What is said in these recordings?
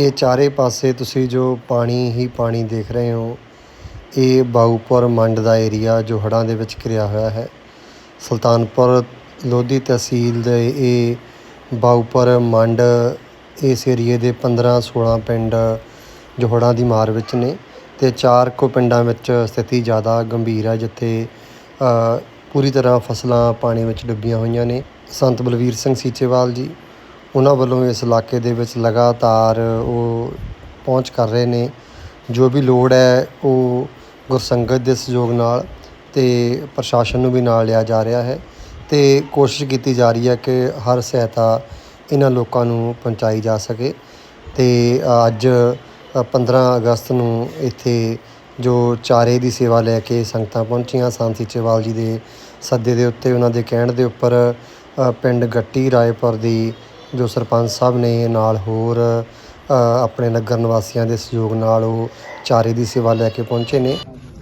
ਇਹ ਚਾਰੇ ਪਾਸੇ ਤੁਸੀਂ ਜੋ ਪਾਣੀ ਹੀ ਪਾਣੀ ਦੇਖ ਰਹੇ ਹੋ, ਇਹ ਬਾਊਪੁਰ ਮੰਡ ਦਾ ਏਰੀਆ ਜੋ ਹੜ੍ਹਾਂ ਦੇ ਵਿੱਚ ਘਿਰਿਆ ਹੋਇਆ ਹੈ। ਸੁਲਤਾਨਪੁਰ ਲੋਧੀ ਤਹਿਸੀਲ ਦੇ ਇਹ ਬਾਊਪੁਰ ਮੰਡ ਇਸ ਏਰੀਏ ਦੇ 15 16 ਪਿੰਡ ਜੋ ਹੜ੍ਹਾਂ ਦੀ ਮਾਰ ਵਿੱਚ ਨੇ ਤੇ ਚਾਰ ਕੁ ਪਿੰਡਾਂ ਵਿੱਚ ਸਥਿਤੀ ਜ਼ਿਆਦਾ ਗੰਭੀਰ ਹੈ, ਜਿੱਥੇ ਪੂਰੀ ਤਰ੍ਹਾਂ ਫਸਲਾਂ ਪਾਣੀ ਵਿੱਚ ਡੁੱਬੀਆਂ ਹੋਈਆਂ ਨੇ। ਸੰਤ ਬਲਵੀਰ ਸਿੰਘ ਸੀਚੇਵਾਲ ਜੀ ਉਹਨਾਂ ਵੱਲੋਂ ਇਸ ਇਲਾਕੇ ਦੇ ਵਿੱਚ ਲਗਾਤਾਰ ਉਹ ਪਹੁੰਚ ਕਰ ਰਹੇ ਨੇ। ਜੋ ਵੀ ਲੋੜ ਹੈ ਉਹ ਗੁਰਸੰਗਤ ਦੇ ਸਹਿਯੋਗ ਨਾਲ ਤੇ ਪ੍ਰਸ਼ਾਸਨ ਨੂੰ ਵੀ ਨਾਲ ਲਿਆ ਜਾ ਰਿਹਾ ਹੈ ਤੇ ਕੋਸ਼ਿਸ਼ ਕੀਤੀ ਜਾ ਰਹੀ ਹੈ ਕਿ ਹਰ ਸਹਾਇਤਾ ਇਹਨਾਂ ਲੋਕਾਂ ਨੂੰ ਪਹੁੰਚਾਈ ਜਾ ਸਕੇ ਤੇ ਅੱਜ ਅ, 15 ਅਗਸਤ ਨੂੰ ਇੱਥੇ ਜੋ ਚਾਰੇ ਦੀ ਸੇਵਾ ਲੈ ਕੇ ਸੰਗਤਾਂ ਪਹੁੰਚੀਆਂ ਸੰਤ ਸੀਚੇਵਾਲ ਜੀ ਦੇ ਸੱਦੇ ਦੇ ਉੱਤੇ ਉਹਨਾਂ ਦੇ ਕਹਿਣ ਦੇ ਉੱਪਰ ਪਿੰਡ ਗੱਟੀ ਰਾਏਪੁਰ ਦੀ ਜੋ ਸਰਪੰਚ ਸਾਹਿਬ ਨੇ ਨਾਲ ਹੋਰ ਆਪਣੇ ਨਗਰ ਨਿਵਾਸੀਆਂ ਦੇ ਸਹਿਯੋਗ ਨਾਲ ਉਹ ਚਾਰੇ ਦੀ ਸੇਵਾ ਲੈ ਕੇ ਪਹੁੰਚੇ ਨੇ।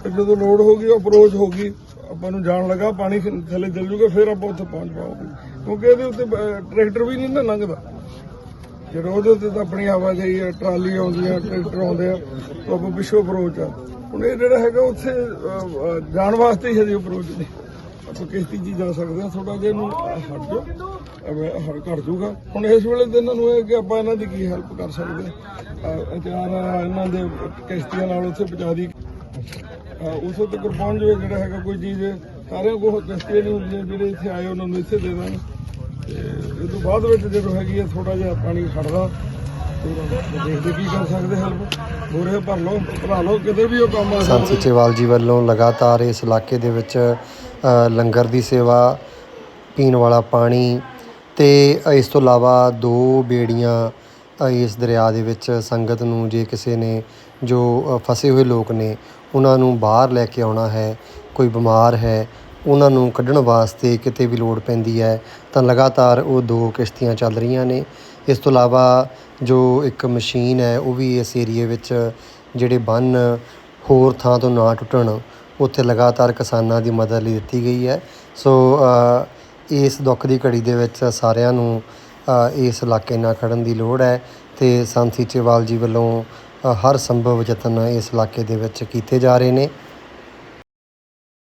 ਜਦੋਂ ਲੋਡ ਹੋ ਗਈ ਅਪਰੋਚ ਹੋ ਗਈ। ਆਪਾਂ ਨੂੰ ਜਾਣ ਲੱਗਾ, ਪਾਣੀ ਥੱਲੇ ਚੱਲ ਜੂਗਾ, ਫਿਰ ਆਪਾਂ ਉੱਥੇ ਪਹੁੰਚ ਪਾਓਗੇ ਕਿਉਂਕਿ ਇਹਦੇ ਉੱਤੇ ਟਰੈਕਟਰ ਵੀ ਨਹੀਂ ਨਾ ਲੰਘਦਾ। ਜਦੋਂ ਉਹਦੇ ਉੱਤੇ ਤਾਂ ਆਪਣੀ ਆਵਾਜਾਈ ਹੈ ਟਰਾਲੀ ਆਉਂਦੀ ਹੈ ਟਰੈਕਟਰ ਆਉਂਦੇ ਆ, ਤਾਂ ਆਪਾਂ ਪਿੱਛੋਂ ਅਪਰੋਚ ਆ। ਹੁਣ ਇਹ ਜਿਹੜਾ ਹੈਗਾ, ਉੱਥੇ ਜਾਣ ਵਾਸਤੇ ਹੀ ਹਜੇ ਅਪਰੋਚ ਨਹੀਂ। ਕਿਸ਼ਤੀ 'ਚ ਜਾ ਸਕਦੇ ਹਾਂ ਥੋੜਾ ਜਿਹਾ ਇਹਨੂੰ ਹਟ ਜਾਓ, ਐਵੇਂ ਹਟ ਘਟ ਜੂਗਾ ਹੁਣ ਇਸ ਵੇਲੇ ਤੇ ਇਹਨਾਂ ਨੂੰ ਇਹ ਕਿ ਆਪਾਂ ਇਹਨਾਂ ਦੀ ਕੀ ਹੈਲਪ ਕਰ ਸਕਦੇ ਹਾਂ। ਅਚਾਰ ਇਹਨਾਂ ਦੇ ਕਿਸ਼ਤੀਆਂ ਨਾਲ ਉੱਥੇ ਪਹੁੰਚਾ ਦੀ। ਉਸੇ ਤੱਕ ਪਹੁੰਚ ਜਾਵੇ ਜਿਹੜਾ ਹੈਗਾ ਕੋਈ ਚੀਜ਼, ਸਾਰਿਆਂ ਕੋਲ ਦਸਤੇ ਨਹੀਂ ਹੁੰਦੀਆਂ, ਜਿਹੜੇ ਇੱਥੇ ਆਏ ਉਹਨਾਂ ਨੂੰ ਇੱਥੇ ਦੇ ਦਾਂਗੇ ਤੇ ਇਹ ਤੋਂ ਬਾਅਦ ਵਿੱਚ ਜਦੋਂ ਹੈਗੀ ਆ ਥੋੜਾ ਜਿਹਾ ਪਾਣੀ ਖੜਦਾ ਦੇਖਦੇ ਕੀ ਕਰ ਸਕਦੇ ਹੈਲਪ ਬੋਰੇ ਭਰ ਲਓ, ਭਰਾ ਲਓ, ਕਿਤੇ ਵੀ ਉਹ ਕੰਮ ਆ ਸੰਤ ਸਕਦਾ ਜੀ ਵੱਲੋਂ ਲਗਾਤਾਰ ਇਸ ਇਲਾਕੇ ਦੇ ਵਿੱਚ ਲੰਗਰ ਦੀ ਸੇਵਾ, ਪੀਣ ਵਾਲਾ ਪਾਣੀ ਅਤੇ ਇਸ ਤੋਂ ਇਲਾਵਾ ਦੋ ਬੇੜੀਆਂ ਇਸ ਦਰਿਆ ਦੇ ਵਿੱਚ ਸੰਗਤ ਨੂੰ ਜੇ ਕਿਸੇ ਨੇ ਜੋ ਫਸੇ ਹੋਏ ਲੋਕ ਨੇ, ਉਹਨਾਂ ਨੂੰ ਬਾਹਰ ਲੈ ਕੇ ਆਉਣਾ ਹੈ, ਕੋਈ ਬਿਮਾਰ ਹੈ, ਉਹਨਾਂ ਨੂੰ ਕੱਢਣ ਵਾਸਤੇ ਕਿਤੇ ਵੀ ਲੋੜ ਪੈਂਦੀ ਹੈ, ਤਾਂ ਲਗਾਤਾਰ ਉਹ ਦੋ ਕਿਸ਼ਤੀਆਂ ਚੱਲ ਰਹੀਆਂ ਨੇ। ਇਸ ਤੋਂ ਇਲਾਵਾ ਜੋ ਇੱਕ ਮਸ਼ੀਨ ਹੈ, ਉਹ ਵੀ ਇਸ ਏਰੀਏ ਵਿੱਚ ਜਿਹੜੇ ਬੰਨ ਹੋਰ ਥਾਂ ਤੋਂ ਨਾ ਟੁੱਟਣ ਉੱਥੇ ਲਗਾਤਾਰ ਕਿਸਾਨਾਂ ਦੀ ਮਦਦ ਲਈ ਦਿੱਤੀ ਗਈ ਹੈ। ਸੋ ਇਸ ਦੁੱਖ ਦੀ ਘੜੀ ਦੇ ਵਿੱਚ ਸਾਰਿਆਂ ਨੂੰ ਇਸ ਇਲਾਕੇ ਨਾਲ ਖੜਨ ਦੀ ਲੋੜ ਹੈ ਤੇ ਸੰਤ ਸੀਚੇਵਾਲ ਜੀ ਵੱਲੋਂ ਹਰ ਸੰਭਵ ਯਤਨ ਇਸ ਇਲਾਕੇ ਦੇ ਵਿੱਚ ਕੀਤੇ ਜਾ ਰਹੇ ਨੇ।